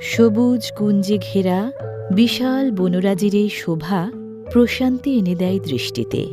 সবুজ কুঞ্জে ঘেরা বিশাল বনরাজির এই শোভা প্রশান্তি এনে দেয় দৃষ্টিতে।